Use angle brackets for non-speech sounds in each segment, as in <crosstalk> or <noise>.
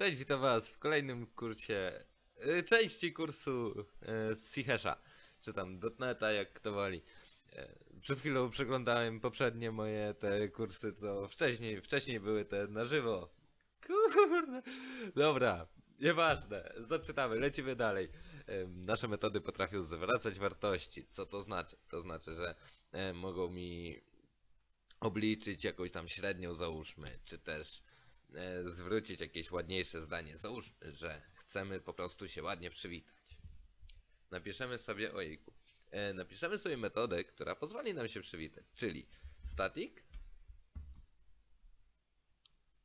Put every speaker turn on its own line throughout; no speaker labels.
Cześć, witam was w kolejnym kursie, y, części kursu y, z Cichesza, czy tam dotneta, jak kto woli. Y, Przed chwilą przeglądałem poprzednie moje te kursy, co wcześniej, wcześniej były te na żywo. Kurde. Dobra, nieważne, zaczynamy, lecimy dalej. Nasze metody potrafią zwracać wartości. Co to znaczy? To znaczy, że e, mogą mi obliczyć jakąś tam średnią, załóżmy, czy też zwrócić jakieś ładniejsze zdanie. Załóżmy, że chcemy po prostu się ładnie przywitać. Napiszemy sobie, ojejku, e, napiszemy sobie metodę, która pozwoli nam się przywitać, czyli static,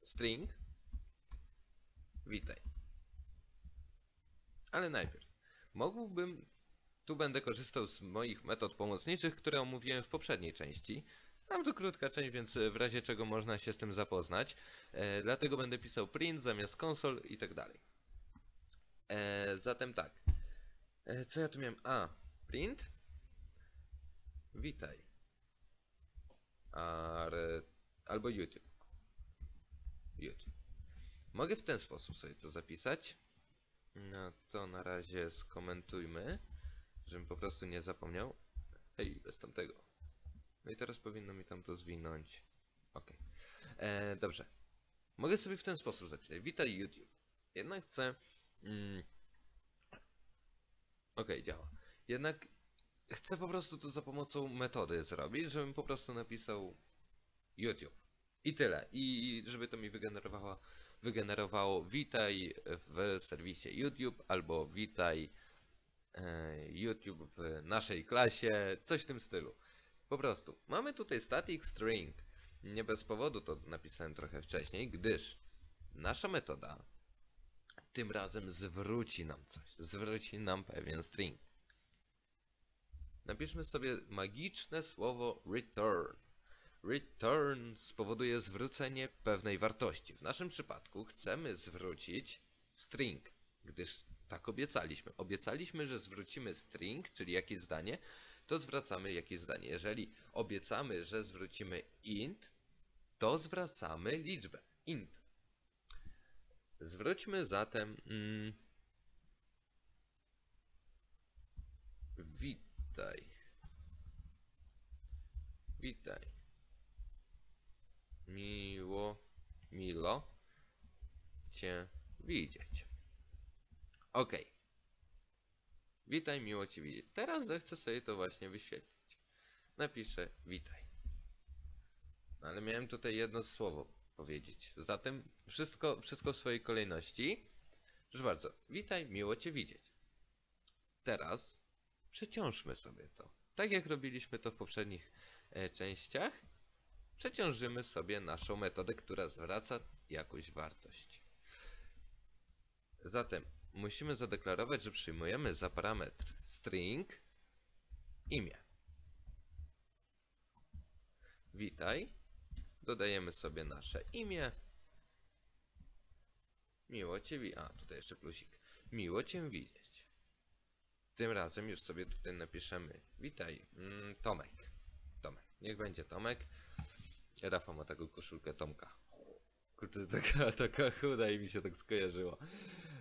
string, witaj. Ale najpierw, mógłbym, tu będę korzystał z moich metod pomocniczych, które omówiłem w poprzedniej części. Tam to krótka część, więc w razie czego można się z tym zapoznać. E, dlatego będę pisał print zamiast konsol i tak dalej. E, zatem tak. E, co ja tu miałem? A, print. Witaj. Ar, albo YouTube. YouTube. Mogę w ten sposób sobie to zapisać. No to na razie skomentujmy, żebym po prostu nie zapomniał. Hej, bez tamtego. No i teraz powinno mi tam to zwinąć. Ok. E, dobrze. Mogę sobie w ten sposób zapisać. Witaj YouTube. Jednak chcę... Mm, ok, działa. Jednak chcę po prostu to za pomocą metody zrobić, żebym po prostu napisał YouTube. I tyle. I żeby to mi wygenerowało, wygenerowało witaj w serwisie YouTube albo witaj e, YouTube w naszej klasie, coś w tym stylu. Po prostu. Mamy tutaj static string. Nie bez powodu to napisałem trochę wcześniej, gdyż nasza metoda tym razem zwróci nam coś. Zwróci nam pewien string. Napiszmy sobie magiczne słowo return. Return spowoduje zwrócenie pewnej wartości. W naszym przypadku chcemy zwrócić string, gdyż tak obiecaliśmy. Obiecaliśmy, że zwrócimy string, czyli jakieś zdanie, to zwracamy jakieś zdanie. Jeżeli obiecamy, że zwrócimy int, to zwracamy liczbę int. Zwróćmy zatem mm, witaj. Witaj. Miło, milo cię widzieć. Okej. Witaj, miło Cię widzieć. Teraz zechcę sobie to właśnie wyświetlić. Napiszę witaj. No, ale miałem tutaj jedno słowo powiedzieć. Zatem wszystko, wszystko w swojej kolejności. Proszę bardzo, witaj, miło Cię widzieć. Teraz przeciążmy sobie to. Tak jak robiliśmy to w poprzednich e, częściach, przeciążymy sobie naszą metodę, która zwraca jakąś wartość. Zatem musimy zadeklarować, że przyjmujemy za parametr string imię. Witaj. Dodajemy sobie nasze imię. Miło Cię widzieć. A, tutaj jeszcze plusik. Miło Cię widzieć. Tym razem już sobie tutaj napiszemy Witaj, mm, Tomek. Tomek. Niech będzie Tomek. Rafał ma taką koszulkę Tomka. Kurczę, <laughs> taka, taka chuda i mi się tak skojarzyło.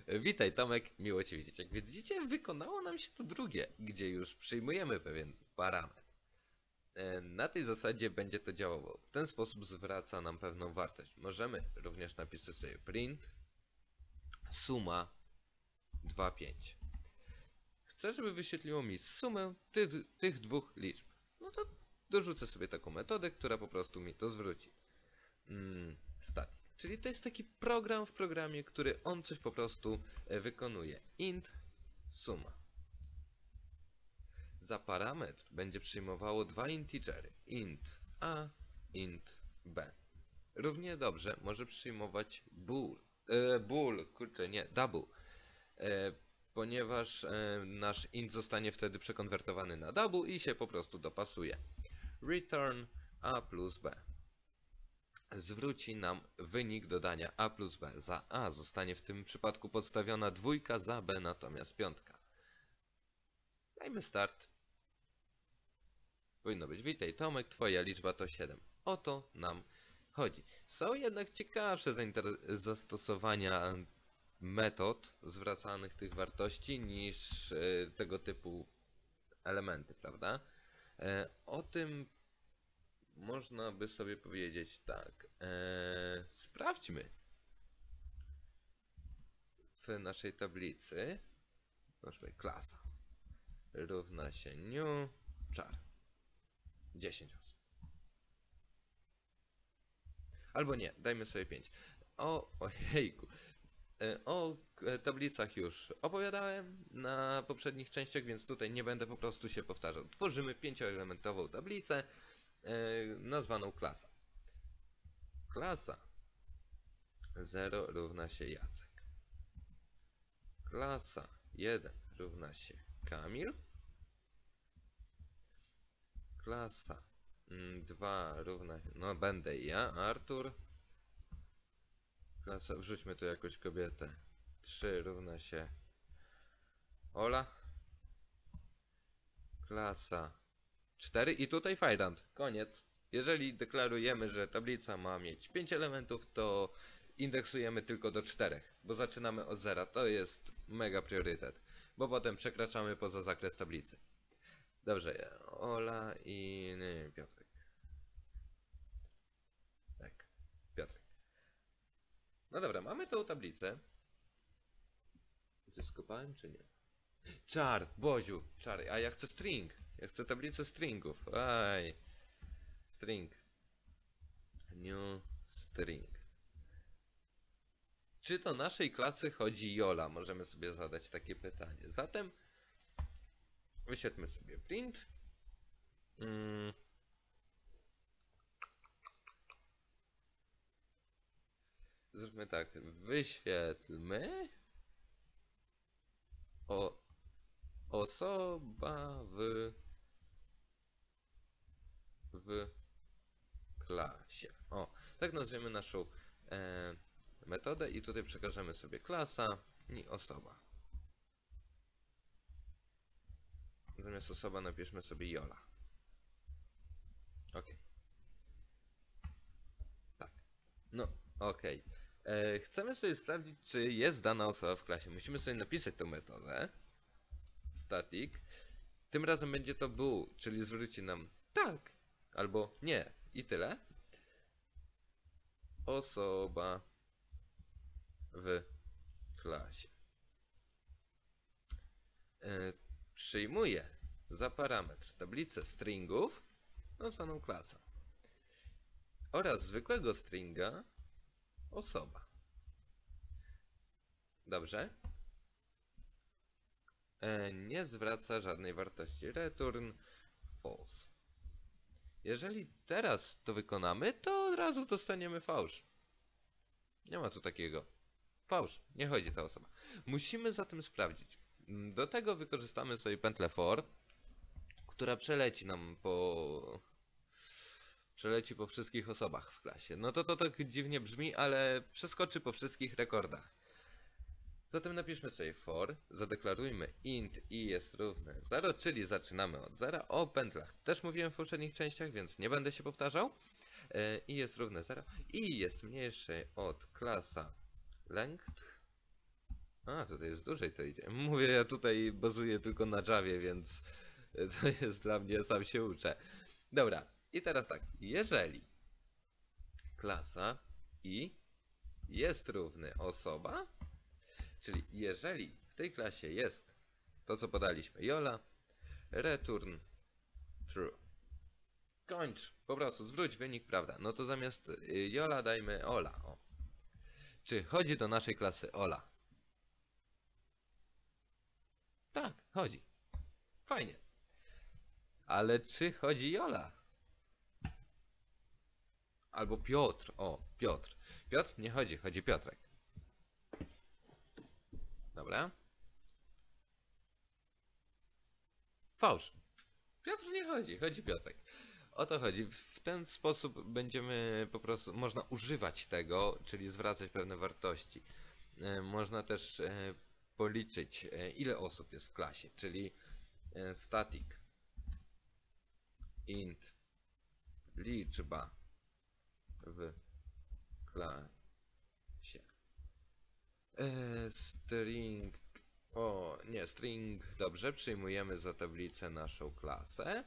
Witaj Tomek, miło Cię widzieć. Jak widzicie, wykonało nam się to drugie, gdzie już przyjmujemy pewien parametr. E, Na tej zasadzie będzie to działało. W ten sposób zwraca nam pewną wartość. Możemy również napisać sobie print suma 2,5. Chcę, żeby wyświetliło mi sumę tych, tych dwóch liczb. No to dorzucę sobie taką metodę, która po prostu mi to zwróci. Mm. Czyli to jest taki program w programie, który on coś po prostu e, wykonuje. Int suma. Za parametr będzie przyjmowało dwa integery. Int a, int b. Równie dobrze może przyjmować bool. E, bool, kurczę, nie, double. E, ponieważ e, nasz int zostanie wtedy przekonwertowany na double i się po prostu dopasuje. Return a plus b zwróci nam wynik dodania a plus b. Za a zostanie w tym przypadku podstawiona dwójka, za b natomiast piątka. Dajmy start. Powinno być, witaj Tomek, twoja liczba to 7. O to nam chodzi. Są jednak ciekawsze zastosowania metod zwracanych tych wartości niż e, tego typu elementy, prawda? E, o tym można by sobie powiedzieć tak. E, sprawdźmy w naszej tablicy. Proszę, klasa równa się new char. 10 osób. Albo nie, dajmy sobie 5. O, ojejku. E, O e, tablicach już opowiadałem na poprzednich częściach, więc tutaj nie będę po prostu się powtarzał. Tworzymy pięcioelementową tablicę nazwaną klasa. Klasa 0 równa się Jacek. Klasa 1 równa się Kamil. Klasa 2 równa się, no będę ja, Artur. Klasa, wrzućmy tu jakąś kobietę. 3 równa się Ola. Klasa 4 i tutaj Fajrant. Koniec. Jeżeli deklarujemy, że tablica ma mieć 5 elementów, to indeksujemy tylko do 4, bo zaczynamy od zera. To jest mega priorytet, bo potem przekraczamy poza zakres tablicy. Dobrze, Ola i nie, Piotrek. Tak, Piotrek. No dobra, mamy tą tablicę. Czy skopałem, czy nie? Czar, Boziu, czar. A ja chcę string. Ja chcę tablicę stringów. Aj. String. New string. Czy do naszej klasy chodzi Jola? Możemy sobie zadać takie pytanie. Zatem wyświetlmy sobie print. Mm. Zróbmy tak. Wyświetlmy o osoba w w klasie. O, tak nazwiemy naszą e, metodę i tutaj przekażemy sobie klasa i osoba. Zamiast osoba napiszmy sobie Jola. Ok. Tak. No, ok. E, chcemy sobie sprawdzić, czy jest dana osoba w klasie. Musimy sobie napisać tą metodę. Static. Tym razem będzie to bool, czyli zwróci nam tak albo nie i tyle. Osoba w klasie. E, przyjmuje za parametr tablicę stringów nazwaną klasa oraz zwykłego stringa osoba. Dobrze. E, nie zwraca żadnej wartości. Return false. Jeżeli teraz to wykonamy, to od razu dostaniemy fałsz. Nie ma tu takiego. Fałsz. Nie chodzi ta osoba. Musimy zatem sprawdzić. Do tego wykorzystamy sobie pętlę for, która przeleci nam po... Przeleci po wszystkich osobach w klasie. No to to tak dziwnie brzmi, ale przeskoczy po wszystkich rekordach. Zatem napiszmy sobie for, zadeklarujmy int i jest równe 0, czyli zaczynamy od 0. O pętlach też mówiłem w poprzednich częściach, więc nie będę się powtarzał. E, I jest równe 0 i jest mniejsze od klasa length. A, tutaj jest dłużej to idzie. Mówię, ja tutaj bazuję tylko na Javie, więc <laughs> to jest dla mnie, sam się uczę. Dobra, i teraz tak, jeżeli klasa i jest równy osoba, Czyli jeżeli w tej klasie jest to, co podaliśmy, Jola, return true. Kończ, po prostu zwróć wynik, prawda? No to zamiast y, Jola dajmy Ola. O. Czy chodzi do naszej klasy Ola? Tak, chodzi. Fajnie. Ale czy chodzi Jola? Albo Piotr. O, Piotr. Piotr nie chodzi, chodzi Piotrek. Dobra. Fałsz. Piotr nie chodzi, chodzi Piotrek. O to chodzi. W- ten sposób będziemy po prostu, można używać tego, czyli zwracać pewne wartości. E, Można też e, policzyć, e, ile osób jest w klasie, czyli static int liczba w klasie E, string. O, nie, string. Dobrze, przyjmujemy za tablicę naszą klasę.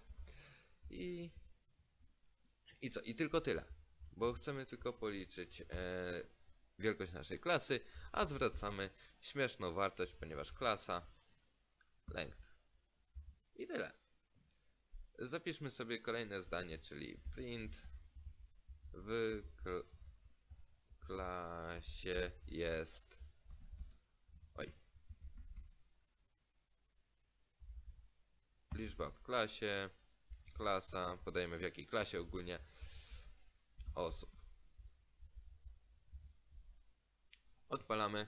I. I co? I tylko tyle. Bo chcemy tylko policzyć e, wielkość naszej klasy, a zwracamy śmieszną wartość, ponieważ klasa length. I tyle. Zapiszmy sobie kolejne zdanie, czyli print w kl klasie jest. Liczba w klasie. Klasa. Podajemy w jakiej klasie ogólnie osób. Odpalamy.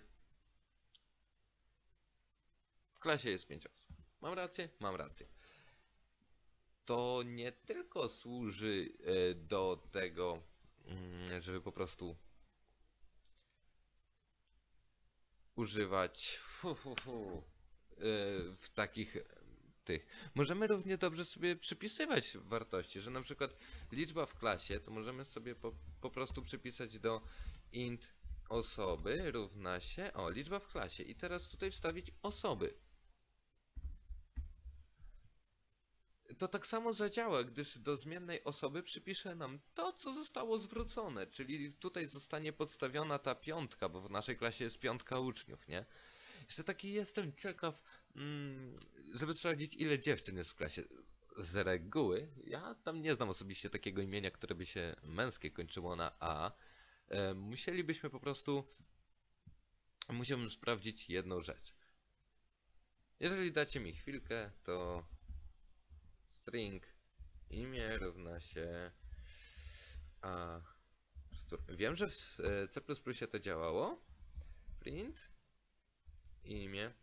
W klasie jest 5 osób. Mam rację? Mam rację. To nie tylko służy e, do tego, mm, żeby po prostu używać e, w takich Możemy równie dobrze sobie przypisywać wartości, że na przykład liczba w klasie to możemy sobie po, po prostu przypisać do int osoby równa się, o, liczba w klasie i teraz tutaj wstawić osoby. To tak samo zadziała, gdyż do zmiennej osoby przypisze nam to, co zostało zwrócone, czyli tutaj zostanie podstawiona ta piątka, bo w naszej klasie jest piątka uczniów, nie? Jeszcze taki jestem ciekaw, żeby sprawdzić, ile dziewczyn jest w klasie. Z reguły, ja tam nie znam osobiście takiego imienia, które by się męskie kończyło na A. E, musielibyśmy po prostu. Musiałbym sprawdzić jedną rzecz. Jeżeli dacie mi chwilkę, to string imię równa się a. Wiem, że w e, C++ to działało. Print imię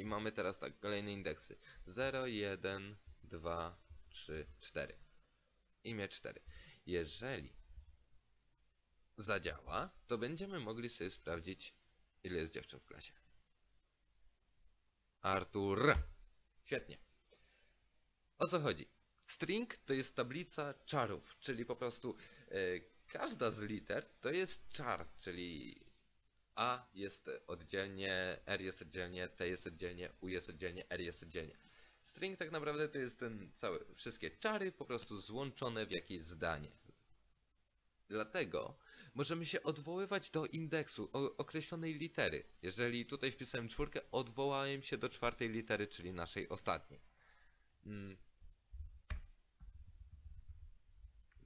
i mamy teraz tak kolejne indeksy. 0, 1, 2, 3, 4 imię 4 jeżeli zadziała, to będziemy mogli sobie sprawdzić ile jest dziewczyn w klasie. Artur. Świetnie. O co chodzi? String to jest tablica czarów, czyli po prostu e, każda z liter to jest czar, czyli A jest oddzielnie, R jest oddzielnie, T jest oddzielnie, U jest oddzielnie, R jest oddzielnie. String tak naprawdę to jest ten cały, wszystkie czary po prostu złączone w jakieś zdanie. Dlatego możemy się odwoływać do indeksu określonej litery. Jeżeli tutaj wpisałem czwórkę, odwołałem się do czwartej litery, czyli naszej ostatniej. Mm.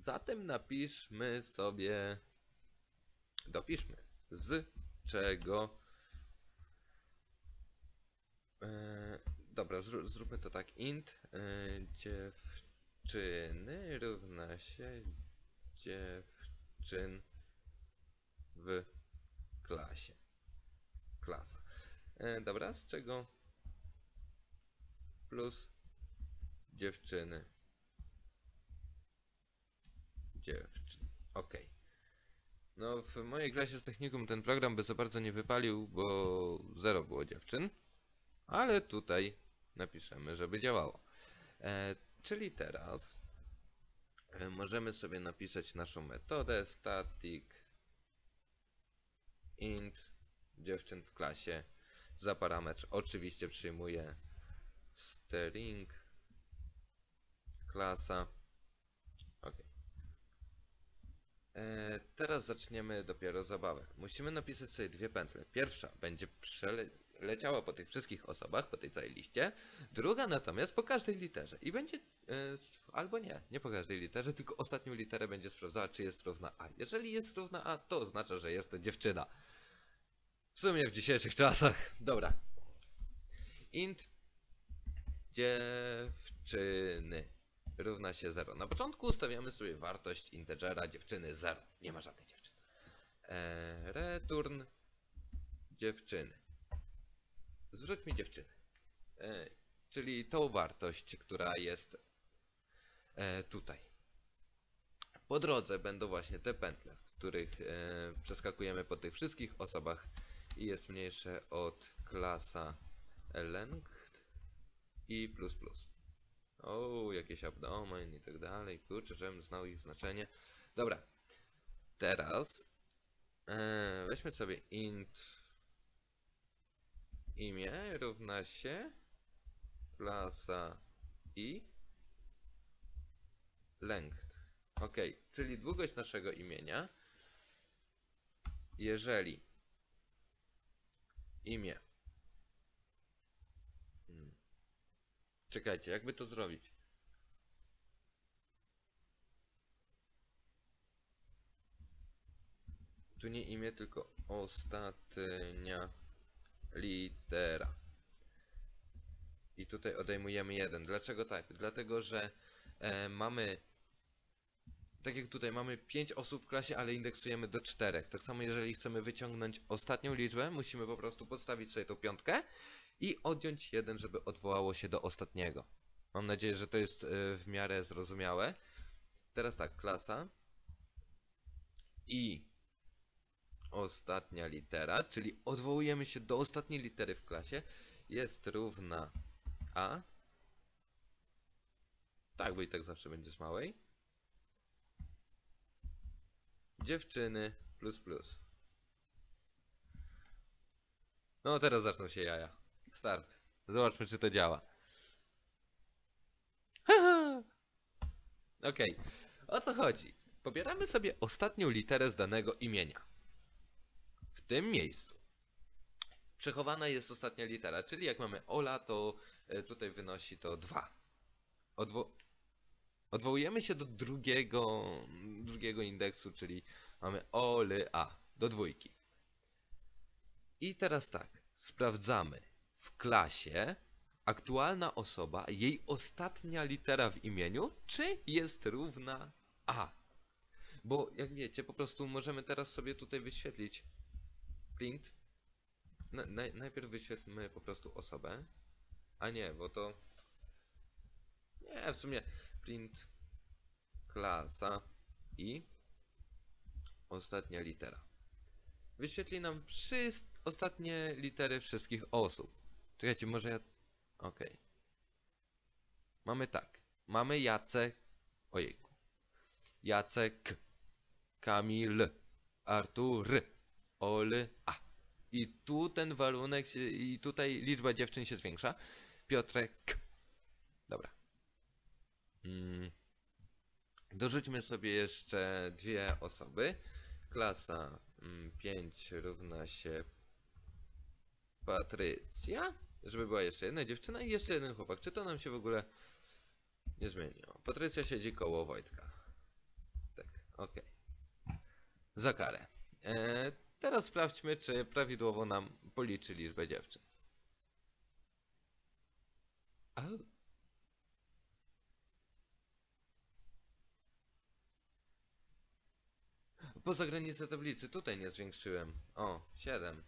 Zatem napiszmy sobie, dopiszmy, z czego. E, dobra, zró- zróbmy to tak. Int e, dziewczyny równa się dziewczyn w klasie. Klasa. E, dobra, z czego plus dziewczyny. Dziewczyn. Okej. No, w mojej klasie z technikum ten program by za bardzo nie wypalił, bo zero było dziewczyn. Ale tutaj napiszemy, żeby działało. E, czyli teraz e, możemy sobie napisać naszą metodę static int dziewczyn w klasie za parametr oczywiście przyjmuje string klasa ok e, teraz zaczniemy dopiero zabawę. Musimy napisać sobie dwie pętle. Pierwsza będzie przeleciała po tych wszystkich osobach po tej całej liście. Druga natomiast po każdej literze. I będzie e, albo nie, nie po każdej literze tylko ostatnią literę będzie sprawdzała czy jest równa A. Jeżeli jest równa A to oznacza, że jest to dziewczyna. W sumie w dzisiejszych czasach. Dobra. Int dziewczyny równa się 0. Na początku ustawiamy sobie wartość integera dziewczyny 0. Nie ma żadnej dziewczyny. E, return dziewczyny. Zwróć mi dziewczyny. E, czyli tą wartość, która jest e, tutaj. Po drodze będą właśnie te pętle, w których e, przeskakujemy po tych wszystkich osobach i jest mniejsze od klasa length i plus plus. O, jakieś abdomen i tak dalej. Kurczę, żebym znał ich znaczenie. Dobra. Teraz Eee, weźmy sobie int imię równa się klasa i length. Ok, czyli długość naszego imienia. Jeżeli imię. Czekajcie, jakby to zrobić? Tu nie imię, tylko ostatnia litera. I tutaj odejmujemy jeden. Dlaczego tak? Dlatego, że e, mamy. Tak jak tutaj mamy 5 osób w klasie, ale indeksujemy do 4. Tak samo jeżeli chcemy wyciągnąć ostatnią liczbę, musimy po prostu podstawić sobie tą piątkę i odjąć jeden, żeby odwołało się do ostatniego. Mam nadzieję, że to jest e, w miarę zrozumiałe. Teraz tak, klasa i ostatnia litera, czyli odwołujemy się do ostatniej litery w klasie, jest równa A. Tak, bo i tak zawsze będzie z małej. Dziewczyny plus plus. No teraz zaczną się jaja. Start. Zobaczmy czy to działa. <laughs> Okej. O co chodzi? Pobieramy sobie ostatnią literę z danego imienia. W tym miejscu przechowana jest ostatnia litera, czyli jak mamy Ola, to e, tutaj wynosi to 2. Odwo odwołujemy się do drugiego, drugiego indeksu, czyli mamy Oly A do dwójki. I teraz tak, sprawdzamy w klasie aktualna osoba, jej ostatnia litera w imieniu, czy jest równa A. Bo jak wiecie, po prostu możemy teraz sobie tutaj wyświetlić print. Na, naj, najpierw wyświetlmy po prostu osobę. A nie, bo to. Nie, w sumie print klasa i ostatnia litera. Wyświetli nam wszystkie ostatnie litery wszystkich osób. Czekajcie, może ja. Okej. Mamy tak. Mamy Jacek. Ojejku. Jacek. Kamil. Artur. Oly. A. I tu ten warunek się, i tutaj liczba dziewczyn się zwiększa. Piotrek. Dobra. Mm. Dorzućmy sobie jeszcze dwie osoby. Klasa 5 równa się Patrycja. Żeby była jeszcze jedna dziewczyna i jeszcze jeden chłopak. Czy to nam się w ogóle nie zmieni? O, Patrycja siedzi koło Wojtka. Tak, okej. Za karę. E, teraz sprawdźmy, czy prawidłowo nam policzy liczbę dziewczyn. A. Poza granicę tablicy, tutaj nie zwiększyłem. O, 7.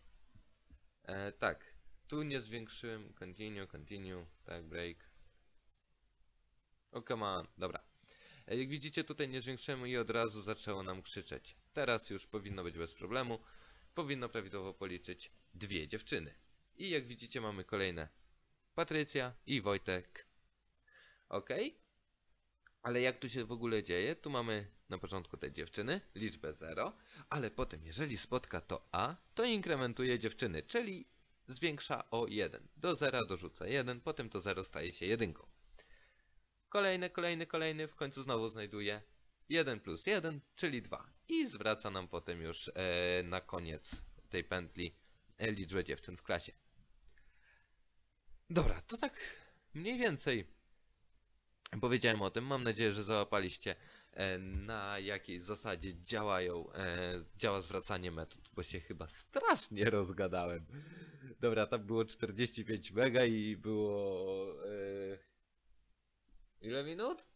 E, tak, tu nie zwiększyłem. Continue, continue, tak, break. O, come on, dobra. E, Jak widzicie, tutaj nie zwiększyłem i od razu zaczęło nam krzyczeć. Teraz już powinno być bez problemu. Powinno prawidłowo policzyć dwie dziewczyny. I jak widzicie, mamy kolejne Patrycja i Wojtek. Ok? Ale jak tu się w ogóle dzieje? Tu mamy na początku tej dziewczyny liczbę 0, ale potem, jeżeli spotka to A, to inkrementuje dziewczyny, czyli zwiększa o 1. Do 0 dorzuca 1, potem to 0 staje się jedynką. Kolejny, kolejny, kolejny, w końcu znowu znajduje 1 plus 1, czyli 2. I zwraca nam potem już e, na koniec tej pętli e, liczbę dziewczyn w klasie. Dobra, to tak mniej więcej powiedziałem o tym. Mam nadzieję, że załapaliście na jakiej zasadzie działają, e, działa zwracanie metod, bo się chyba strasznie rozgadałem. Dobra, tam było 45 mega i było... E, ile minut?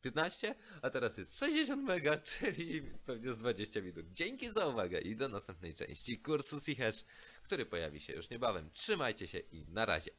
15? A teraz jest 60 mega, <laughs> czyli pewnie z 20 minut. Dzięki za uwagę i do następnej części kursu Hash, który pojawi się już niebawem. Trzymajcie się i na razie.